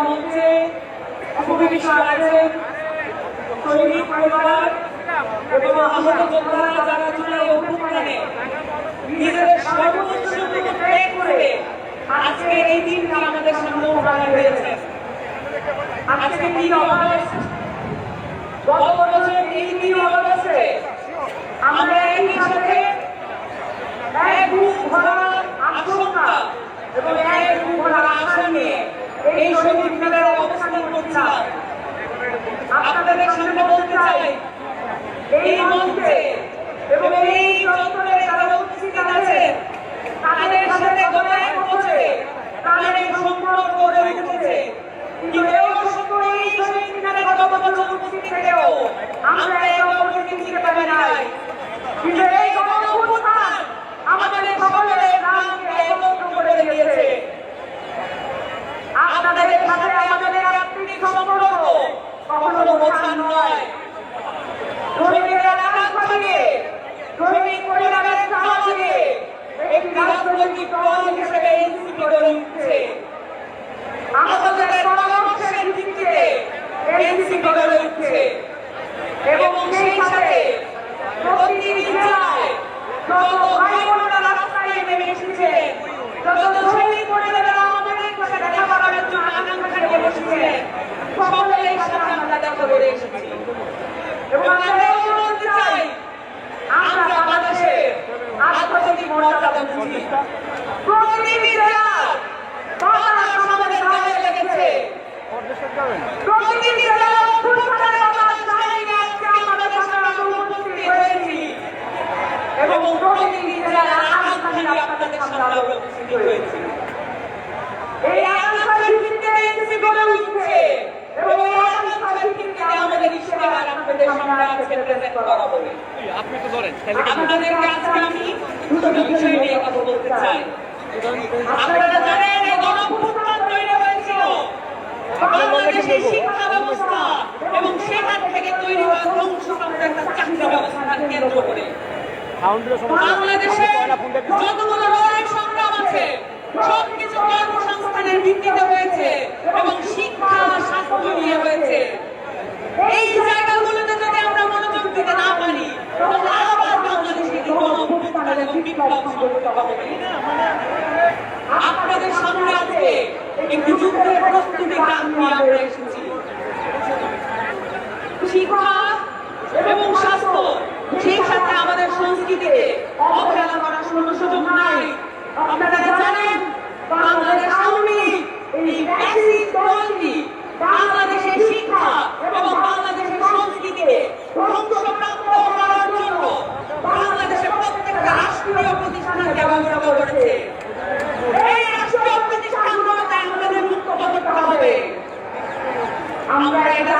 মঞ্চে উপবিষ্ট আছেন সৈনিক পরিবার এবং আহত যোদ্ধারা যারা জুলাই অভ্যুত্থানে নিজেদের সর্বোচ্চ ত্যাগ করে আজকে এই দিনটি আমাদের সামনে উপহার হয়েছে। আজকে তিন অগস্ট গত বছর এই তিন অগস্টে আমরা একই সাথে এক বুক ভরা আশঙ্কা এবং এক বুক ভরা আশা নিয়ে এই শহীদ মিনারে অবস্থান করছিলাম আপনাদের সামনে বলতে চাই এই মঞ্চে এবং এই চত্বরে যারা উপস্থিত আছেন তাদের সাথে গলায় বসে তাদের এই সম্পর্ক গড়ে উঠেছে কিন্তু এই অসংখ্য এই শহীদ মিনারে গত বছর উপস্থিত থেকেও আমরা এই অপরকে চিনতে পারি নাই। কিন্তু এই গণঅভ্যুত্থান আমাদের সকলের প্রাণকে একত্র করে দিয়েছে। আপনাদের সাথে আমাদের আত্মিক সম্পর্ক কখনো বোঝান নয় শ্রমিকের এলাকা থেকে শ্রমিক পরিবারের সমাজে একটি রাজনৈতিক দল হিসেবে এনসিপি গড়ে উঠছে আমাদের পরামর্শের ভিত্তিতে এনসিপি গড়ে উঠছে এবং সেই সাথে প্রতিটি জেলায় যত ভাই বোনেরা রাস্তায় নেমে এসেছে যত শহীদ পরিবারেরা আমাদের সাথে দেখা করার জন্য আকাঙ্ক্ষা বসেছিলেন সকলের সাথে আমরা এসেছি। এবং আমরা বলতে চাই আমরা বাংলাদেশের আধ্যাত্মিক মর্যাদা বুঝি। প্রতিটি জেলার বাংলা সমাজের গায়ে লেগেছে। প্রতিটি জেলার অভ্যুত্থানের বাংলা জানিয়ে আজকে আমাদের সামনে আমরা উপস্থিত হয়েছি এবং প্রতিটি জেলার আকাঙ্ক্ষা নিয়ে আপনাদের সামনে আমরা উপস্থিত হয়েছি এই আকাঙ্ক্ষার ভিত্তিতে এনসি গড়ে উঠছে এবং এই আকাঙ্ক্ষার ভিত্তিতে আমাদের ইশতেহার আপনাদের সামনে আজকে প্রেজেন্ট করা হবে আপনি তো ধরেন তাহলে আপনাদেরকে আজকে আমি দুটো বিষয় নিয়ে কথা বলতে চাই। আপনারা জানেন এই গণঅভ্যুত্থান তৈরি হয়েছিল। বাংলাদেশের শিক্ষা ব্যবস্থা এবং সেখান থেকে তৈরি হওয়া ধ্বংসপ্রাপ্ত একটা চাকরি ব্যবস্থা কেন্দ্র করে। বাংলাদেশে যতগুলো লড়াই সংগ্রাম আছে সবকিছু কর্মসংস্থানের ভিত্তিতে হয়েছে এবং শিক্ষা স্বাস্থ্য নিয়ে হয়েছে এই জায়গাগুলোতে যদি আমরা মনোযোগ দিতে না পারি তাহলে আবার বাংলাদেশে গণঅভ্যুত্থান এবং বিপ্লব সংগঠিত হবে আপনাদের সামনে আছে একটি যুদ্ধের প্রস্তুতি গান নিয়ে আমরা এসেছি। শিক্ষা এবং স্বাস্থ্য, সেই সাথে আমাদের সংস্কৃতিকে অবহেলা করার কোনো সুযোগ নাই আপনারা জানেন বাংলাদেশ আওয়ামী লীগ এই ফ্যাসিস্ট দলটি বাংলাদেশের শিক্ষা এবং বাংলাদেশের সংস্কৃতিকে ধ্বংসপ্রাপ্ত করার জন্য বাংলাদেশের প্রত্যেকটা রাষ্ট্রীয় প্রতিষ্ঠানকে ব্যবস্থা করেছে এই রাষ্ট্রীয় প্রতিষ্ঠানগুলোতে আমাদের মুক্ত করতে হবে আমরা এটা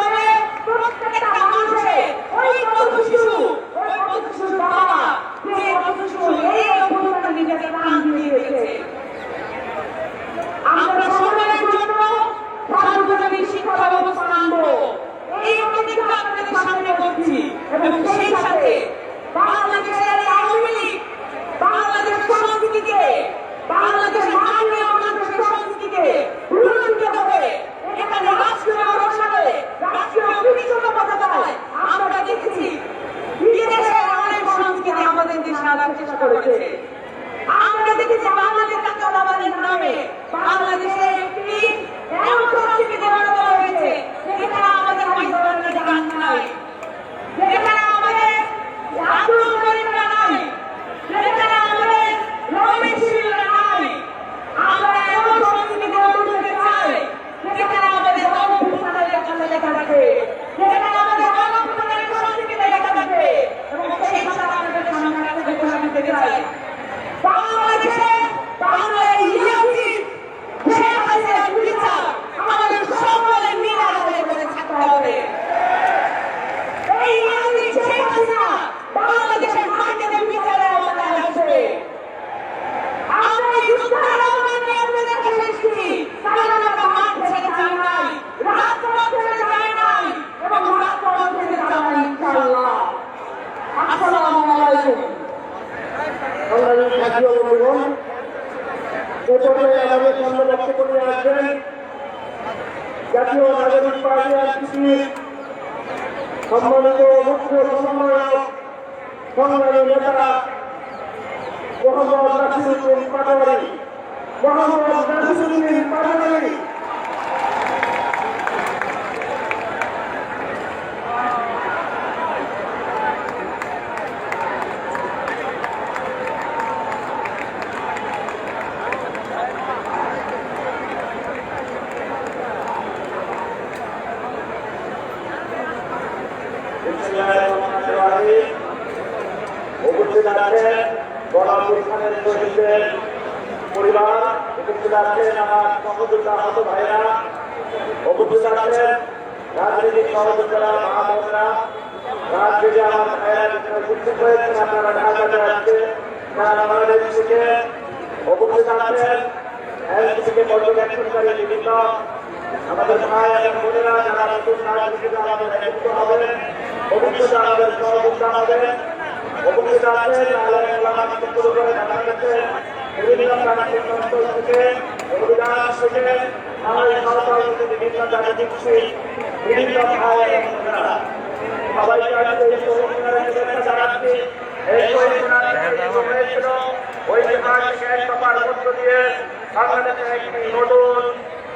মুখ্য সমন্বয়ক সংগ্রামী নেতা মোহাম্মদ নাসিরুদ্দিন পাটোয়ারি মোহাম্মদ নাসিরুদ্দিন পাটোয়ারি উপস্থিত আছেন গণঅভ্যুত্থানের শহীদদের পরিবার উপস্থিত আছেন আমার সহযোগিতা আহত ভাইরা, উপস্থিত আছেন রাজনৈতিক সহযোগিতা মা বোনরা রাজনীতি আমার ভাইরা উপস্থিত হয়েছেন, আপনারা উপস্থিত আমাদের ভাই এবং বোনেরা, যারা নতুন রাজনীতিতে আমাদের যুক্ত হবেন অভিজ্ঞতা আমাদের সহযোগিতা হবেন ঐতিহাসিক এক সভার মধ্য দিয়ে বাংলাদেশের একটি নতুন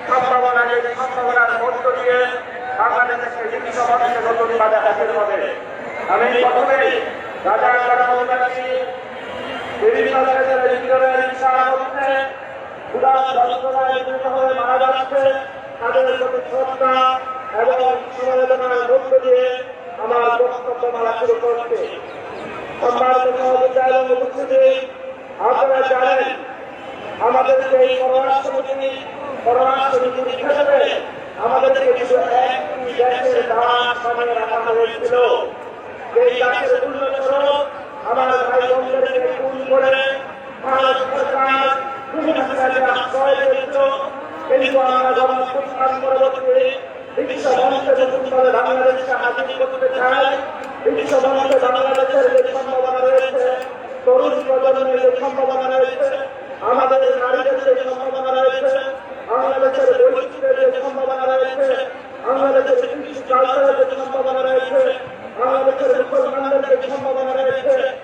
সম্ভাবনা যে সম্ভাবনার মধ্য দিয়ে বাংলাদেশকে বিশ্ব মানুষের নতুন বাধা হাসিল হবে আমি প্রথমে রাজা বিভিন্ন জায়গায় বিদ্রোহের ইচ্ছা হচ্ছে ক্ষুদা যন্ত্রণায় পীড়িত হয়ে মারা যাচ্ছে তাদের প্রতি শ্রদ্ধা এবং সমবেদনার মধ্য দিয়ে আমার বক্তব্য মারা শুরু করছে সম্মানিত সহযোগিতা এবং উপস্থিতি আপনারা জানেন আমাদের এই পররাষ্ট্রনীতি হিসেবে আমাদেরকে কিছু একটি দেশের দাস বানিয়ে রাখা হয়েছিল। এই দাসের উন্নতস্বরূপ আমার ভাই বোনদেরকে খুন করে, ভারত সরকার কাজে আশ্রয় দিয়েছিল কিন্তু আমরা গণপ্রস্থান পরবর্তী বিশ্ব মঞ্চে নতুনভাবে বাংলাদেশকে রয়েছে, তরুণ প্রজন্মের যে সম্ভাবনা রয়েছে রয়েছে, বাংলাদেশের বৈচিত্র্যের যে সম্ভাবনা রয়েছে, বাংলাদেশের কৃষি কালচারের যে সম্ভাবনা সম্ভাবনা রয়েছে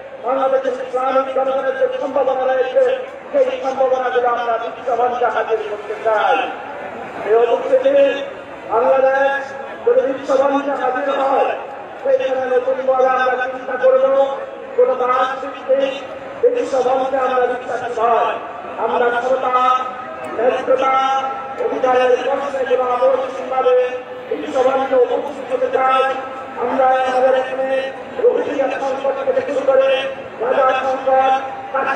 বাংলাদেশের ইসলামিক জনগণের যে সম্ভাবনা রয়েছে, সেই সম্ভাবনাগুলো আমরা বিশ্বমঞ্চে হাজির করতে চাই। এই উপস্থিতি বাংলাদেশ যদি বিশ্বমঞ্চে হাজির হয়, সেইখানে নতুন বলে আমরা চিন্তা করব, কোন রাজনীতি বিশ্বমঞ্চে আমরা বিশ্বাসী হয় আমরা ক্ষমতা অধিকারের প্রশ্নে কোনো অবশ্যভাবে বিশ্বমঞ্চে উপস্থিত হতে চাই আমরা আমাদের এখানে রোহিঙ্গা সংকট থেকে শুরু করে রাজা সংকট কাশ্মীরি সংকট জাহাঙ্গীর সংকট থেকে শুরু করে তিরিশের যে জায়গায় বিভিন্ন মানুষ রয়েছে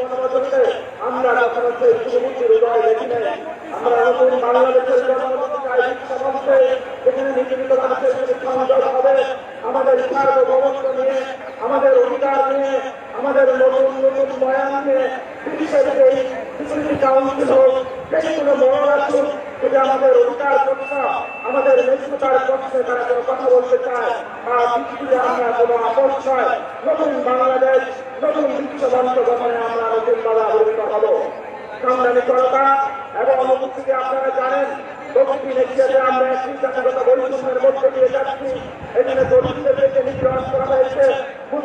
মনোমতকে আমরা কখনো সেই সুমুখীর উদয় দেখি নাই আমরা আমাদের সার্বভৌমত্ব নিয়ে আমাদের অধিকার নিয়ে, আমাদের নতুন নতুন বয়ান নিয়ে বিশ্বের সেই সিকিউরিটি কাউন্সিল হোক সেইগুলো মনে রাখুন যদি আমাদের অধিকার পক্ষে আমাদের নেতৃত্বের পক্ষে তারা কোনো কথা বলতে চায়। বা পৃথিবীতে আমরা কোনো আপোষ নয়। নতুন বাংলাদেশ, নতুন বিশ্বমঞ্চ গঠনে আমরা নতুন ভাবে আবির্ভূত হব। সংগ্রামী জনতা এবং উপস্থিতি আপনারা জানেন, দক্ষিণ এশিয়াতে আমরা একটি জাতিগত বৈষম্যের মধ্যে দিয়ে যাচ্ছি। এখানে দরিদ্রদেরকে নিগ্রহণ করা হয়েছে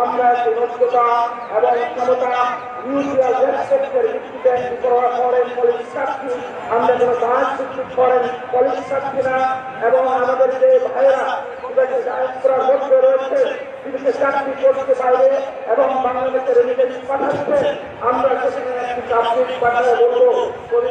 আমরা যোগ্যতা এবং ক্ষমতা নিউক্লিয়ার রেসপেক্টের ভিত্তিতে করা করেন পলিসি চাচ্ছি আমরা যেন কাজ ভিত্তিক করেন চাচ্ছি না এবং আমাদের যে ভাইয়েরা মধ্যে রয়েছে বিদেশে চাকরি করতে এবং বাংলাদেশের পাঠাচ্ছে, আমরা সেখানে একটি চাকরি পাঠাতে বলব। কবি